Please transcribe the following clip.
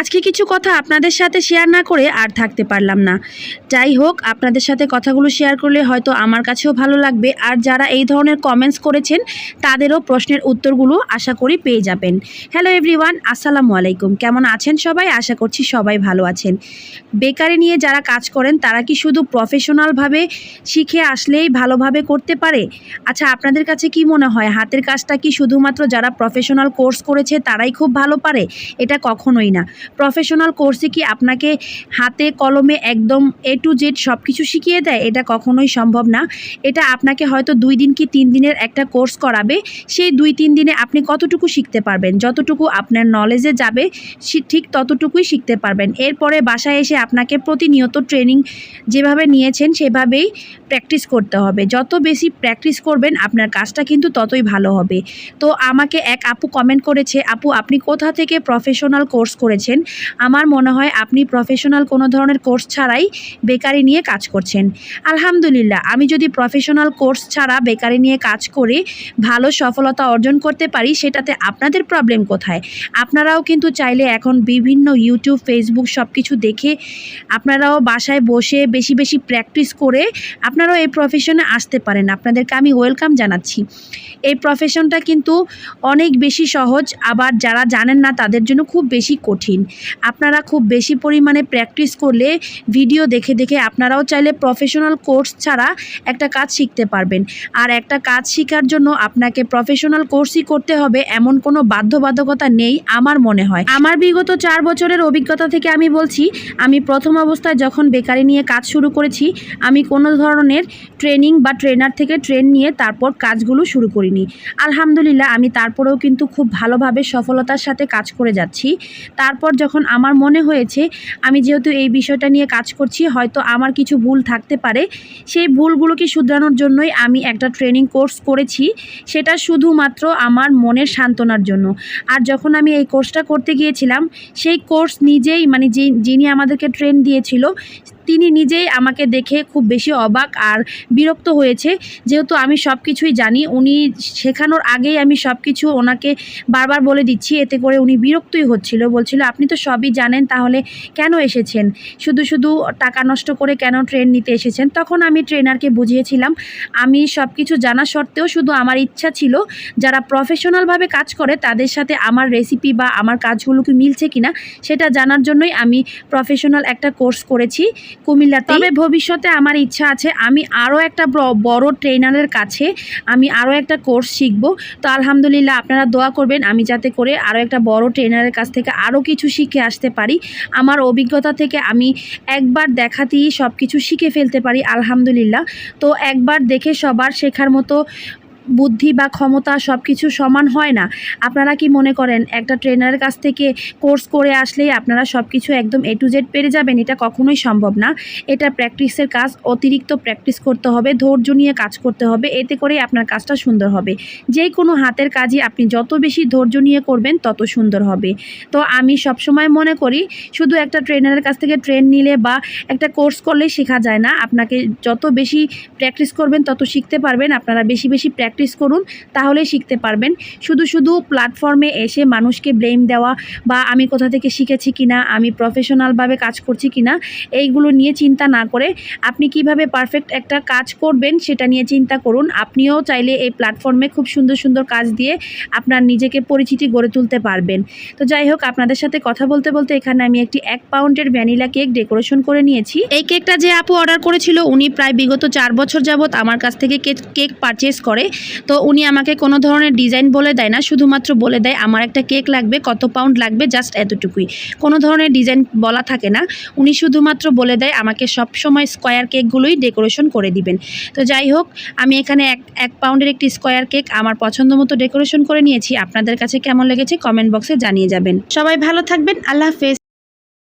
আজকে কিছু কথা আপনাদের সাথে শেয়ার না করে আর থাকতে পারলাম না। যাই হোক, আপনাদের সাথে কথাগুলো শেয়ার করলে হয়তো আমার কাছেও ভালো লাগবে। আর যারা এই ধরনের কমেন্টস করেছেন, তাদেরও প্রশ্নের উত্তরগুলো আশা করি পেয়ে যাবেন। হ্যালো এভরিওয়ান আসসালামু আলাইকুম। কেমন আছেন সবাই? আশা করছি সবাই ভালো আছেন। বেকারি নিয়ে যারা কাজ করেন, তারা কি শুধু প্রফেশনালভাবে শিখে আসলেই ভালোভাবে করতে পারে? আচ্ছা আপনাদের কাছে কি মনে হয়, হাতের কাজটা কি শুধুমাত্র যারা প্রফেশনাল কোর্স করেছে, তারাই খুব ভালো পারে? এটা কখনোই না। প্রফেশনাল কোর্সে কি আপনাকে হাতে, কলমে একদম এ টু জেড সব কিছু শিখিয়ে দেয়? এটা কখনোই সম্ভব না। এটা আপনাকে হয়তো দুই দিন কি তিন দিনের একটা কোর্স করাবে। সেই দুই, তিন দিনে আপনি কতটুকু শিখতে পারবেন? যতটুকু আপনার নলেজে যাবে ঠিক ততটুকুই শিখতে পারবেন। এরপরে বাসায় এসে আপনাকে প্রতিনিয়ত ট্রেনিং যেভাবে নিয়েছেন, সেভাবেই প্র্যাকটিস করতে হবে। যত বেশি প্র্যাকটিস করবেন, আপনার কাজটা কিন্তু ততই ভালো হবে। তো আমাকে এক আপু কমেন্ট করেছে, আপু, আপনি কোথা থেকে প্রফেশনাল কোর্স করেছেন? আমার মনে হয় আপনি প্রফেশনাল কোনো ধরনের কোর্স ছাড়াই বেকারি নিয়ে কাজ করছেন। আলহামদুলিল্লাহ, আমি যদি প্রফেশনাল কোর্স ছাড়া বেকারি নিয়ে কাজ করে, ভালো সফলতা অর্জন করতে পারি, সেটাতে আপনাদের প্রবলেম কোথায়? আপনারাও কিন্তু চাইলে এখন বিভিন্ন ইউটিউব ফেসবুক সব কিছু দেখে আপনারাও বাসায় বসে বেশি বেশি প্র্যাকটিস করে আপনারাও এই প্রফেশনে আসতে পারেন। আপনাদেরকে আমি ওয়েলকাম জানাচ্ছি। এই প্রফেশনটা কিন্তু অনেক বেশি সহজ, আবার যারা জানেন না তাদের জন্য খুব বেশি কঠিন। আপনারা খুব বেশি পরিমাণে প্র্যাকটিস করলে ভিডিও দেখে দেখে আপনারাও চাইলে প্রফেশনাল কোর্স ছাড়া একটা কাজ শিখতে পারবেন। আর একটা কাজ শেখার জন্য আপনাকে প্রফেশনাল কোর্সই করতে হবে, এমন কোনো বাধ্যবাধকতা নেই আমার মনে হয়। আমার বিগত চার বছরের অভিজ্ঞতা থেকে আমি বলছি, আমি প্রথম অবস্থায় যখন বেকারি নিয়ে কাজ শুরু করেছি, আমি কোনো ধরনের ট্রেনিং বা ট্রেনার থেকে ট্রেন নিয়ে তারপর কাজগুলো শুরু করিনি। আলহামদুলিল্লাহ, আমি তারপরেও কিন্তু খুব ভালোভাবে সফলতার সাথে কাজ করে যাচ্ছি। তারপর যখন আমার মনে হয়েছে আমি যেহেতু এই বিষয়টা নিয়ে কাজ করছি, হয়তো আমার কিছু ভুল থাকতে পারে। সেই ভুলগুলোকে শুধরানোর জন্যই আমি একটা ট্রেনিং কোর্স করেছি। সেটা শুধুমাত্র আমার মনের সান্ত্বনার জন্য। আর যখন আমি এই কোর্সটা করতে গিয়েছিলাম, সেই কোর্স নিজেই মানে যিনি আমাদেরকে ট্রেন দিয়েছিল তিনি নিজেই আমাকে দেখে খুব বেশি অবাক আর বিরক্ত হয়েছে। যেহেতু আমি সব কিছুই জানি, উনি শেখানোর আগেই আমি সব কিছু ওনাকে বারবার বলে দিচ্ছি, এতে করে উনি বিরক্তই হচ্ছিল। বলছিল, আপনি তো সবই জানেন, তাহলে কেন এসেছেন? শুধু শুধু টাকা নষ্ট করে কেন ট্রেন নিতে এসেছেন? তখন আমি ট্রেনারকে বুঝিয়েছিলাম, আমি সব কিছু জানা সত্ত্বেও শুধু আমার ইচ্ছা ছিল যারা প্রফেশনালভাবে কাজ করে, তাদের সাথে আমার রেসিপি বা আমার কাজগুলো কি মিলছে কিনা, সেটা জানার জন্যই আমি প্রফেশনাল একটা কোর্স করেছি। কুমিল্লাতে তবে ভবিষ্যতে আমার ইচ্ছা আছে, আমি আরও একটা বড় ট্রেনারের কাছে আমি আরও একটা কোর্স শিখব। তো আলহামদুলিল্লাহ আপনারা দোয়া করবেন, আমি যাতে করে আরও একটা বড় ট্রেনারের কাছ থেকে আরও কিছু শিখে আসতে পারি। আমার অভিজ্ঞতা থেকে আমি একবার দেখাতেই সব কিছু শিখে ফেলতে পারি, আলহামদুলিল্লাহ। তো একবার দেখে সবার শেখার মতো বুদ্ধি বা ক্ষমতা সব কিছু সমান হয় না। আপনারা কি মনে করেন, একটা ট্রেনারের কাছ থেকে কোর্স করে আসলেই আপনারা সব কিছু একদম এ টু জেড পেরে যাবেন? এটা কখনোই সম্ভব না। এটা প্র্যাকটিসের কাজ, অতিরিক্ত প্র্যাকটিস করতে হবে, ধৈর্য নিয়ে কাজ করতে হবে, এতে করেই আপনার কাজটা সুন্দর হবে। যে কোনো হাতের কাজই আপনি যত বেশি ধৈর্য নিয়ে করবেন, তত সুন্দর হবে। তো আমি সবসময় মনে করি, শুধু একটা ট্রেনারের কাছ থেকে ট্রেন নিলে বা একটা কোর্স করলেই শেখা যায় না। আপনাকে যত বেশি প্র্যাকটিস করবেন, তত শিখতে পারবেন। আপনারা বেশি বেশি প্র্যাকটিস করুন তাহলেই শিখতে পারবেন। শুধু শুধু প্ল্যাটফর্মে এসে মানুষকে ব্লেম দেওয়া বা আমি কোথা থেকে শিখেছি কিনা, আমি প্রফেশনালভাবে কাজ করছি কিনা, এইগুলো নিয়ে চিন্তা না করে আপনি কীভাবে পারফেক্ট একটা কাজ করবেন সেটা নিয়ে চিন্তা করুন। আপনিও চাইলে এই প্ল্যাটফর্মে খুব সুন্দর সুন্দর কাজ দিয়ে আপনার নিজেকে পরিচিতি গড়ে তুলতে পারবেন। তো যাই হোক, আপনাদের সাথে কথা বলতে বলতে এখানে আমি একটি এক পাউন্ডের ভ্যানিলা কেক ডেকোরেশন করে নিয়েছি। এই কেকটা যে আপু অর্ডার করেছিল, উনি প্রায় বিগত চার বছর যাবত আমার কাছ থেকে কেক পারচেস করে। তো উনি আমাকে কোনো ধরনের ডিজাইন বলে দেয় না, শুধুমাত্র বলে দেয়, আমার একটা কেক লাগবে, কত পাউন্ড লাগবে জাস্ট এতটুকুই। কোনো ধরনের ডিজাইন বলা থাকে না। উনি শুধুমাত্র বলে দেয়, আমাকে সব সময় স্কোয়ার কেকগুলোই ডেকোরেশন করে দিবেন। তো যাই হোক, আমি এখানে এক এক পাউন্ডের একটি স্কোয়ার কেক আমার পছন্দ মতো ডেকোরেশন করে নিয়েছি। আপনাদের কাছে কেমন লেগেছে কমেন্ট বক্সে জানিয়ে যাবেন। সবাই ভালো থাকবেন, আল্লাহ হাফেজ।